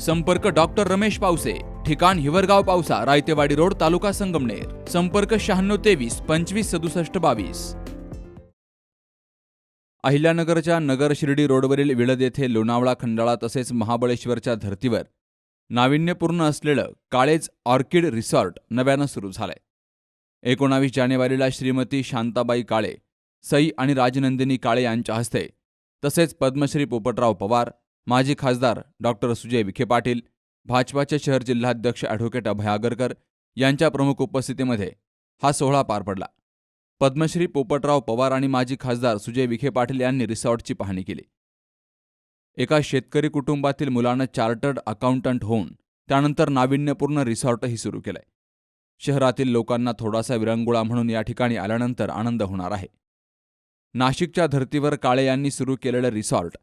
संपर्क डॉक्टर रमेश पावसे ठिकाण हिवरगाव पावसा रायतेवाडी रोड तालुका संगमनेर. संपर्क शहाण्णव तेवीस पंचवीस सदुसष्ट बावीस. अहिल्यानगरच्या नगर शिर्डी रोडवरील विळद येथे लोणावळा खंडाळा तसेच महाबळेश्वरच्या धर्तीवर नाविन्यपूर्ण असलेलं काळेज ऑर्किड रिसॉर्ट नव्यानं सुरू झालंय. एकोणावीस जानेवारीला श्रीमती शांताबाई काळे सई आणि राजनंदिनी काळे यांच्या हस्ते तसेच पद्मश्री पोपटराव पवार माजी खासदार डॉक्टर सुजय विखे पाटील भाजपाचे शहर जिल्हाध्यक्ष ॲडव्होकेट अभय आगरकर यांच्या प्रमुख उपस्थितीमध्ये हा सोहळा पार पडला. पद्मश्री पोपटराव पवार आणि माजी खासदार सुजय विखे पाटील यांनी रिसॉर्टची पाहणी केली. एका शेतकरी कुटुंबातील मुलानं चार्टर्ड अकाउंटंट होऊन त्यानंतर नाविन्यपूर्ण रिसॉर्टही सुरू केलंय. शहरातील लोकांना थोडासा विरंगुळा म्हणून या ठिकाणी आल्यानंतर आनंद होणार आहे. नाशिकच्या धर्तीवर काळे यांनी सुरू केलेलं रिसॉर्ट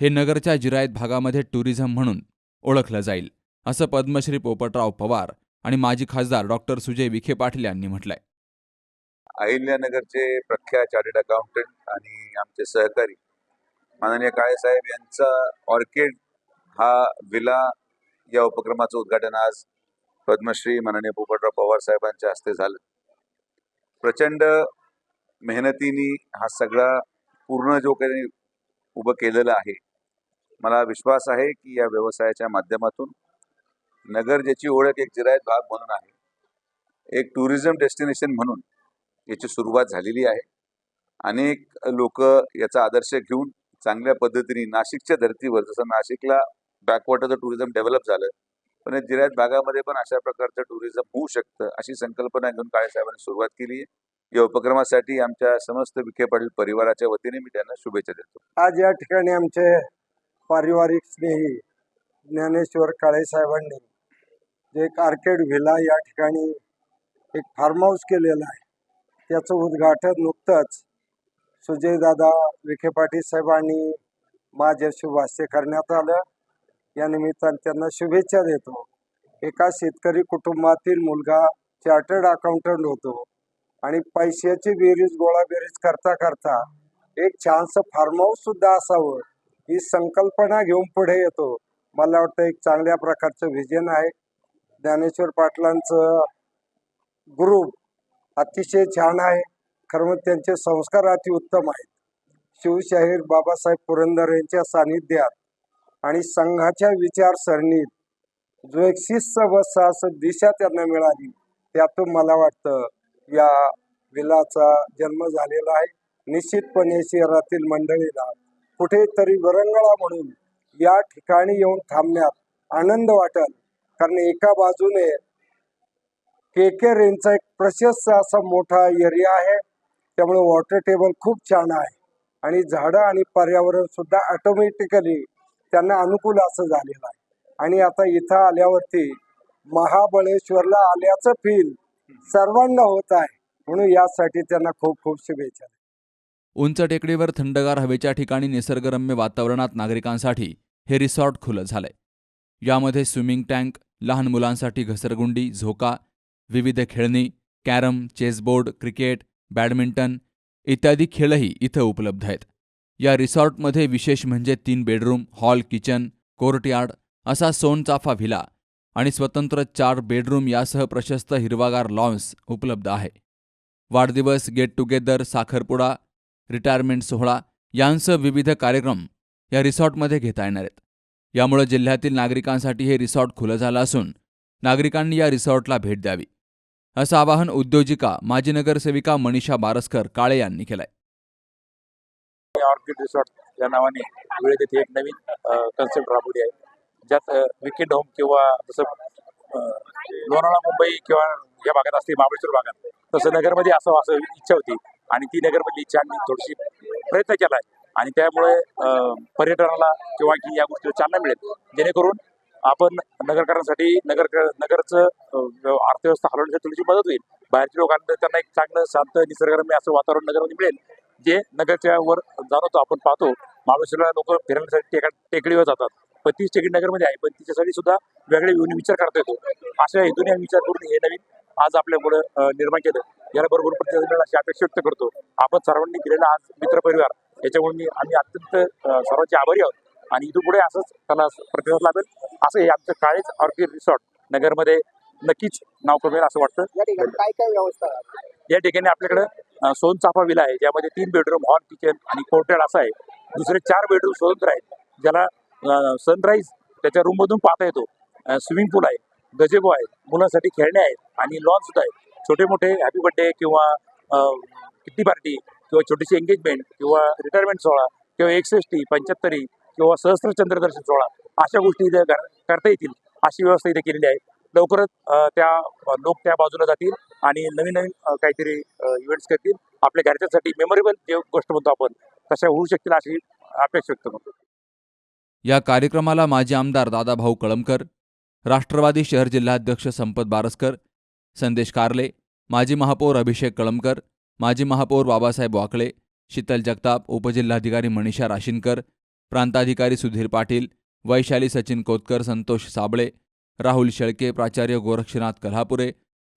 हे नगरच्या जिरायत भागामध्ये टुरिझम म्हणून ओळखलं जाईल असं पद्मश्री पोपटराव पवार आणि माजी खासदार डॉक्टर सुजय विखे पाटील यांनी म्हटलंय. अहिल्यानगरचे प्रख्यात चार्टर्ड अकाउंटंट आणि आमचे सहकारी माननीय काळेसाहेब यांचा ऑर्किड हा विला या उपक्रमाचं उद्घाटन आज पद्मश्री माननीय पोपटराव पवार साहेबांच्या हस्ते झालं. प्रचंड मेहनतीने हा सगळा पूर्ण जो काही उभं केलेलं आहे मला विश्वास आहे की या व्यवसायाच्या माध्यमातून नगर ज्याची ओळख एक जिरायत भाग म्हणून आहे एक टुरिझम डेस्टिनेशन म्हणून याची सुरुवात झालेली आहे. अनेक लोक याचा आदर्श घेऊन चांगल्या पद्धतीने नाशिकच्या धर्तीवर जसं नाशिकला बॅकवॉटरचं टुरिझम डेव्हलप झालं पण या जिरायत भागामध्ये पण अशा प्रकारचं टुरिझम होऊ शकतं अशी संकल्पना घेऊन काळेसाहेबांनी सुरुवात केली आहे. या उपक्रमासाठी आमच्या समस्त विखे पाटील परिवाराच्या वतीने मी त्यांना शुभेच्छा देतो. आज या ठिकाणी आमचे पारिवारिक स्नेही ज्ञानेश्वर काळे साहेबांनी जे एक आर्केड व्हिला या ठिकाणी एक फार्म हाऊस केलेलं आहे. त्याचं उद्घाटन नुकतंच सुजयदादा विखे पाटील साहेबांनी माझ्या शुभास्य करण्यात आलं. या निमित्तानं त्यांना शुभेच्छा देतो. एका शेतकरी कुटुंबातील मुलगा चार्टर्ड अकाउंटंट होतो आणि पैशाची बेरीज गोळा बेरीज करता करता एक छानसं फार्म हाऊस सुद्धा असावं. ही संकल्पना घेऊन पुढे येतो. मला वाटतं एक चांगल्या प्रकारचं व्हिजन आहे. ज्ञानेश्वर पाटलांचं ग्रुप अतिशय छान आहे. खरं म्हणजे त्यांचे संस्कार अतिउत्तम आहेत. शिवशाहीर बाबासाहेब पुरंदर यांच्या सानिध्यात आणि संघाच्या विचारसरणीत जो एक शिस्तबद्ध असं दिशा त्यांना मिळाली त्यातून मला वाटतं या विलाचा जन्म झालेला आहे. निश्चितपणे शहरातील मंडळीला कुठेतरी वरंगळा म्हणून या ठिकाणी येऊन थांबण्यात आनंद वाटेल. कारण एका बाजूने के के रेंजचा एक प्रशस्त असा मोठा एरिया आहे. त्यामुळे वॉटर टेबल खूप छान आहे. आणि झाडं आणि पर्यावरण सुद्धा ऑटोमॅटिकली त्यांना अनुकूल असं झालेलं आहे. आणि आता इथं आल्यावरती महाबळेश्वरला आल्याचं फील सर्वांना होत आहे. म्हणून यासाठी त्यांना खूप खूप शुभेच्छा. उंच टेकडीवर थंडगार हवेच्या ठिकाणी निसर्गरम्य वातावरणात नागरिकांसाठी हे रिसॉर्ट खुलं झालंय. यामध्ये स्विमिंग टँक लहान मुलांसाठी घसरगुंडी झोका विविध खेळणी कॅरम चेसबोर्ड क्रिकेट बॅडमिंटन इत्यादी खेळही इथं उपलब्ध आहेत. या रिसॉर्टमध्ये विशेष म्हणजे तीन बेडरूम हॉल किचन कोर्टयार्ड असा सोनचाफा व्हिला आणि स्वतंत्र चार बेडरूम यासह प्रशस्त हिरवागार लॉन्स उपलब्ध आहे. वाढदिवस गेट टुगेदर साखरपुडा रिटायरमेंट सोहळा यांसह विविध कार्यक्रम या रिसॉर्टमध्ये घेता येणार आहेत. यामुळे जिल्ह्यातील नागरिकांसाठी हे रिसॉर्ट खुलं झालं असून नागरिकांनी या रिसॉर्टला भेट द्यावी. असं आवाहन उद्योजिका माजी नगरसेविका मनीषा बारसकर काळे यांनी केलंय. ऑर्किड रिसॉर्ट या नावाने वेळेत येथे एक नवीन कन्सेप्ट राबवली आहे. ज्यात विकेंड होम किंवा जसं लोणावळा मुंबई किंवा या भागात असते महाबळेश्वर भागात तसं नगरमध्ये असं असं इच्छा होती. आणि ती नगरमधली इच्छा आम्ही थोडीशी प्रयत्न केला आहे आणि त्यामुळे पर्यटनाला किंवा की या गोष्टीला चालना मिळेल. जेणेकरून आपण नगरकरांसाठी नगर नगरचं अर्थव्यवस्था हलवण्यासाठी थोडीशी मदत होईल. बाहेरच्या लोकांना त्यांना एक चांगलं शांत निसर्गरम्य असं वातावरण नगरमध्ये मिळेल. जे नगरच्या वर जाणवतो आपण पाहतो. महाबळेश्वरला लोक फिरण्यासाठी टेका टेकडीवर जातात. पण तीच टेकडी नगरमध्ये आहे. पण तिच्यासाठी सुद्धा वेगळे येऊन विचार करता येतो. अशा हेतूने विचार करून हे नवीन आज आपल्या पुढे निर्माण केलं. याला बरोबर प्रतिसाद मिळेल अशी अपेक्षा व्यक्त करतो. आपण सर्वांनी दिलेला आज मित्रपरिवार याच्यामुळे मी आम्ही अत्यंत सर्वांचे आभारी आहोत. आणि इथून पुढे असंच त्याला प्रतिसाद लाभेल असं हे आमचं काळेच ऑर्किड रिसॉर्ट नगरमध्ये नक्कीच नाव कमेल असं वाटतं. या ठिकाणी काय काय व्यवस्था या ठिकाणी आपल्याकडे सोनचाफा विला आहे. ज्यामध्ये तीन बेडरूम हॉल किचन आणि कोर्टेड असं आहे. दुसरे चार बेडरूम स्वतंत्र आहेत. ज्याला सनराईज त्याच्या रूममधून पाहता येतो. स्विमिंग पूल आहे. गजेबो आहेत मुलांसाठी खेळणे आहेत आणि लॉन सुद्धा आहेत. छोटे मोठे हॅपी बर्थडे किंवा किट्टी पार्टी किंवा छोटीशी एंगेजमेंट किंवा रिटायरमेंट सोहळा किंवा एकसष्टी पंच्याहत्तरी किंवा सहस्त्र चंद्रदर्शन सोहळा अशा गोष्टी इथे करता येतील. अशी व्यवस्था इथे केलेली आहे. लवकरच त्या लोक त्या बाजूला जातील आणि नवीन नवीन काहीतरी इव्हेंट्स करतील. आपल्या घरच्यासाठी मेमोरेबल जे गोष्ट म्हणतो आपण तशा होऊ शकतील अशी अपेक्षा व्यक्त करतो. या कार्यक्रमाला माजी आमदार दादाभाऊ कळमकर राष्ट्रवादी शहर जिल्हाध्यक्ष संपत बारसकर संदेश कारले माजी महापौर अभिषेक कळमकर माजी महापौर बाबासाहेब वाकळे शीतल जगताप उपजिल्हाधिकारी मनीषा राशीनकर प्रांताधिकारी सुधीर पाटील वैशाली सचिन कोतकर संतोष साबळे राहुल शेळके प्राचार्य गोरक्षनाथ कल्हापुरे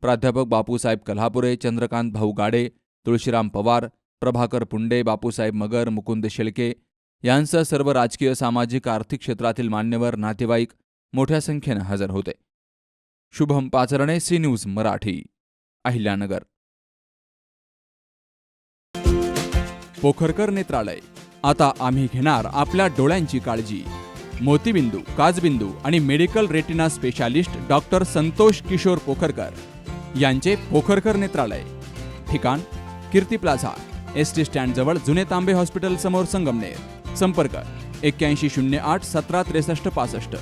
प्राध्यापक बापूसाहेब कल्हापुरे चंद्रकांत भाऊ गाडे तुळशीराम पवार प्रभाकर पुंडे बापूसाहेब मगर मुकुंद शेळके यांसह सर्व राजकीय सामाजिक आर्थिक क्षेत्रातील मान्यवर नातेवाईक मोठ्या संख्येनं हजर होते. Shubham Pacharne C news Marathi Ahilyanagar. Pokharkar Netralaya. आता आम्ही घेणार आपल्या डोळ्यांची काळजी. मोतीबिंदू काजबिंदू आणि medical retina specialist doctor Santosh Kishor Pokharkar यांचे पोखरकर नेत्रालय. ठिकाण कीर्ती प्लाझा एस टी स्टँडजवळ जुने तांबे हॉस्पिटल समोर संगमनेर. संपर्क एक्क्याऐंशी शून्य आठ सतरा त्रेसष्ट पासष्ट.